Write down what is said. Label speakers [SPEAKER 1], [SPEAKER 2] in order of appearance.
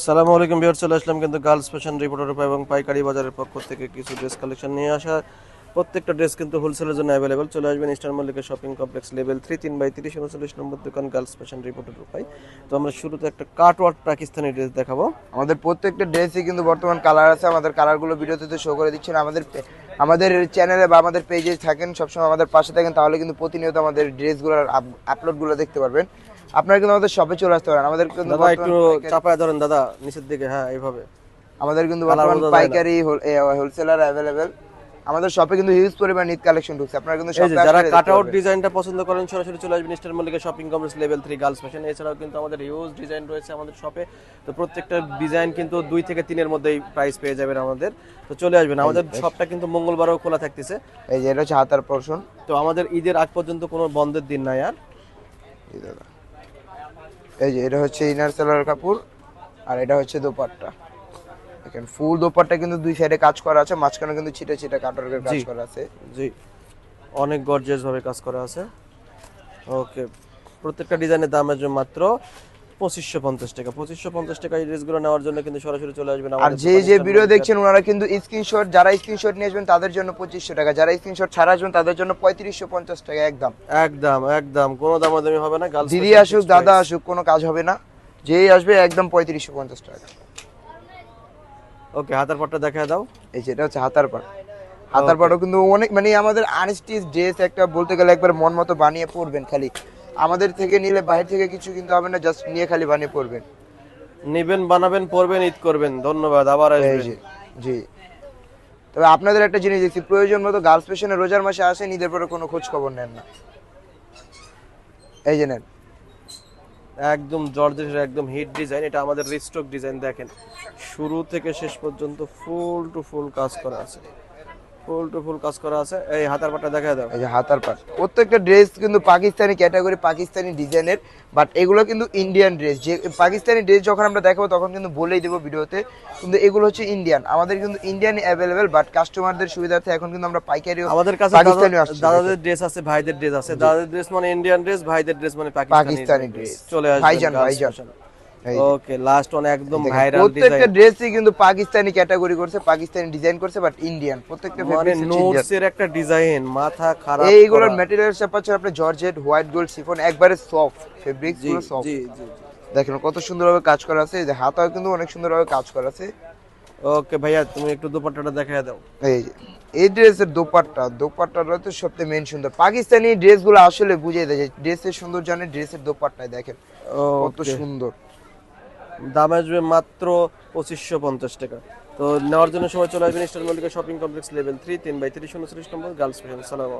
[SPEAKER 1] সালামু আলাইকুম বিহার চলে আসলাম কিন্তু গার্লস ফ্যাশন রিপোর্টার এবং পাইকারি বাজারের পক্ষ থেকে কিছু ড্রেস কালেকশন নিয়ে আসা প্রত্যেকটা ড্রেস কিন্তু হোলসেলের জন্য অ্যাভেলেবল চলে আসবেন ইস্টার মল্লিকের শপিং কমপ্লেক্স লেভেল থ্রি তিন বাই তিরিশ, উনচল্লিশ নম্বর দোকান গার্লস ফ্যাশন রিপোর্টার পাই তো আমরা শুরুতে একটা কাটওয়ার্ড পাকিস্তানি ড্রেস দেখাবো।
[SPEAKER 2] আমাদের প্রত্যেকটা ড্রেসই কিন্তু বর্তমান কালার আছে। আমাদের কালারগুলো ভিডিওতে শো করে দিচ্ছেন। আমাদের আমাদের চ্যানেলে বা আমাদের পেজে থাকেন, সবসময় আমাদের পাশে থাকেন, তাহলে কিন্তু প্রতিনিয়ত আমাদের ড্রেসগুলোর আপলোডগুলো দেখতে পারবেন। আপনারা কিন্তু আমাদের শপে চলে আসতে পারেন। আমাদের কিন্তু
[SPEAKER 1] দাদা একটু চাপায় ধরেন দাদা নিচের দিকে হ্যাঁ এইভাবে।
[SPEAKER 2] আমাদের কিন্তু বর্তমান। পাইকারি হোলসেলার অ্যাভেলেবেল আমাদের শপে কিন্তু হিউজ পরিমাণ ঈদ কালেকশন ঢুকছে। আপনারা কিন্তু
[SPEAKER 1] যারা কাট আউট ডিজাইনটা পছন্দ করেন সরাসরি চলে আসবেন ইস্টার মল্লিকের shopping complex level three girls fashion এছাড়াও কিন্তু আমাদের হিউজ ডিজাইন রয়েছে আমাদের শপে তো প্রত্যেকটা ডিজাইন কিন্তু দুই থেকে তিনের মধ্যেই প্রাইস পেয়ে যাবেন আমাদের। তো চলে আসবেন। আমাদের শপটা কিন্তু মঙ্গলবারও খোলা থাকতেছে।
[SPEAKER 2] এই যে এটা হচ্ছে হাতার পোর্শন
[SPEAKER 1] তো আমাদের ঈদের আগ পর্যন্ত কোনো বন্ধের দিন নাই আর।
[SPEAKER 2] এই দাদা। এই যে এটা হচ্ছে ইনার সেলার কাপড় আর এটা হচ্ছে দোপাট্টা। দেখেন ফুল দোপাট্টা কিন্তু দুই সাইডে কাজ করা আছে মাঝখানে কিন্তু ছিটা ছিটা কাটার কাজ করা আছে।
[SPEAKER 1] জি। অনেক গর্জিয়াস ভাবে কাজ করা আছে। ওকে প্রত্যেকটা ডিজাইনের দাম আছে মাত্র পঁচিশশো পঞ্চাশ টাকা। পঁচিশশো পঞ্চাশ টাকা এই ড্রেসগুলো নেওয়ার জন্য কিন্তু সরাসরি চলে আসবেন
[SPEAKER 2] আর যে যে ভিডিও দেখছেন ওনারা কিন্তু স্ক্রিনশট যারা স্ক্রিনশট নিয়ে আসবেন তাদের জন্য পঁচিশশো টাকা। যারা স্ক্রিনশট ছাড়া আসবেন তাদের জন্য পঁয়ত্রিশশো পঞ্চাশ টাকা একদম।
[SPEAKER 1] একদম একদম। কোনো দামাদামি হবে না
[SPEAKER 2] দিদি আসুক দাদা আসুক কোনো কাজ হবে না। যেই আসবে একদম পঁয়ত্রিশশো পঞ্চাশ টাকা।
[SPEAKER 1] ওকে হাতার পাটটা দেখা দাও।
[SPEAKER 2] এই যেটা হচ্ছে হাতার পাট। হাতার পাটও কিন্তু অনেক মানে আমাদের আনস্টিচ ড্রেস একটা বলতে গেলে একবার মন মতো বানিয়ে পড়বেন খালি। আমাদের থেকে নিলে বাইরে থেকে কিছু কিন্তু হবে না জাস্ট নিয়ে খালি বানিয়ে পড়বেন
[SPEAKER 1] নেবেন বানাবেন পরবেন ঈদ করবেন। ধন্যবাদ আবার আসবেন।
[SPEAKER 2] জি। তবে আপনাদের একটা জিনিস দেখছি প্রয়োজন মতো গার্লস পেশনে রোজার মাসে আসেন ঈদের পরে কোনো খোঁজ খবর নেন না। এই যে নেন।
[SPEAKER 1] একদম জর্জের একদম হিট ডিজাইন এটা আমাদের রিস্টক ডিজাইন দেখেন। শুরু থেকে শেষ পর্যন্ত ফুল টু ফুল কাজ করা আছে। ফুল টু ফুল কাজ করা আছে। এই হাতার পাটটা দেখা দাও।
[SPEAKER 2] এই যে হাতার পাট। প্রত্যেকটা ড্রেস কিন্তু পাকিস্তানি ক্যাটাগরি পাকিস্তানি ডিজাইনের বাট এগুলো কিন্তু ইন্ডিয়ান ড্রেস যে পাকিস্তানি ড্রেস যখন আমরা দেখাবো তখন কিন্তু বলেই দেবো ভিডিওতে। কিন্তু এগুলো হচ্ছে ইন্ডিয়ান আমাদের কিন্তু ইন্ডিয়ান অ্যাভেলেবেল বাট কাস্টমারদের সুবিধার্থে এখন কিন্তু আমরা পাইকারিও
[SPEAKER 1] আমাদের কাছে
[SPEAKER 2] পাকিস্তানি
[SPEAKER 1] দাদাদের ড্রেস আছে ভাইদের ড্রেস আছে। দাদাদের ড্রেস মানে ইন্ডিয়ান ড্রেস ভাইদের ড্রেস মানে পাকিস্তানি
[SPEAKER 2] পাকিস্তানি
[SPEAKER 1] ড্রেস চলে আসবে
[SPEAKER 2] ভাইজান, ভাইজান।
[SPEAKER 1] ওকে লাস্ট ওয়ান একদম ভাইরাল
[SPEAKER 2] প্রত্যেকটা ড্রেসই কিন্তু পাকিস্তানি ক্যাটাগরি করছে পাকিস্তানি ডিজাইন করছে বাট ইন্ডিয়ান প্রত্যেকটা
[SPEAKER 1] মানে
[SPEAKER 2] ফেব্রিক্স
[SPEAKER 1] নোটস এর একটা ডিজাইন মাথা খারাপ
[SPEAKER 2] এইগুলোর ম্যাটেরিয়াল সব পাচ্ছেন আপনি জর্জেট হোয়াইট গোল্ড সিফন একবারে সফট ফেব্রিক্সগুলো সফট
[SPEAKER 1] জি জি
[SPEAKER 2] দেখেন কত সুন্দরভাবে কাজ করা আছে এই যে হাতাও কিন্তু অনেক সুন্দরভাবে কাজ করা আছে।
[SPEAKER 1] ওকে ভাইয়া তুমি একটু দুপাট্টাটা দেখায় দাও।
[SPEAKER 2] এই এই ড্রেসের দোপাট্টা দোপাট্টাটা তো সবচেয়ে মেন সুন্দর। পাকিস্তানি ড্রেসগুলো আসলে বুঝিয়ে দেয় ড্রেসের সুন্দর জানে ড্রেসের দোপাট্টায় দেখেন। কত সুন্দর।
[SPEAKER 1] দাম আসবে মাত্র পঁচিশশো পঞ্চাশ টাকা। তো নেওয়ার জন্য সবাই চলে আসবেন Eastern Mallika shopping complex level three তিন বাই তিরিশ উনত্রিশ নম্বর গার্লস ফ্যাশন সালাম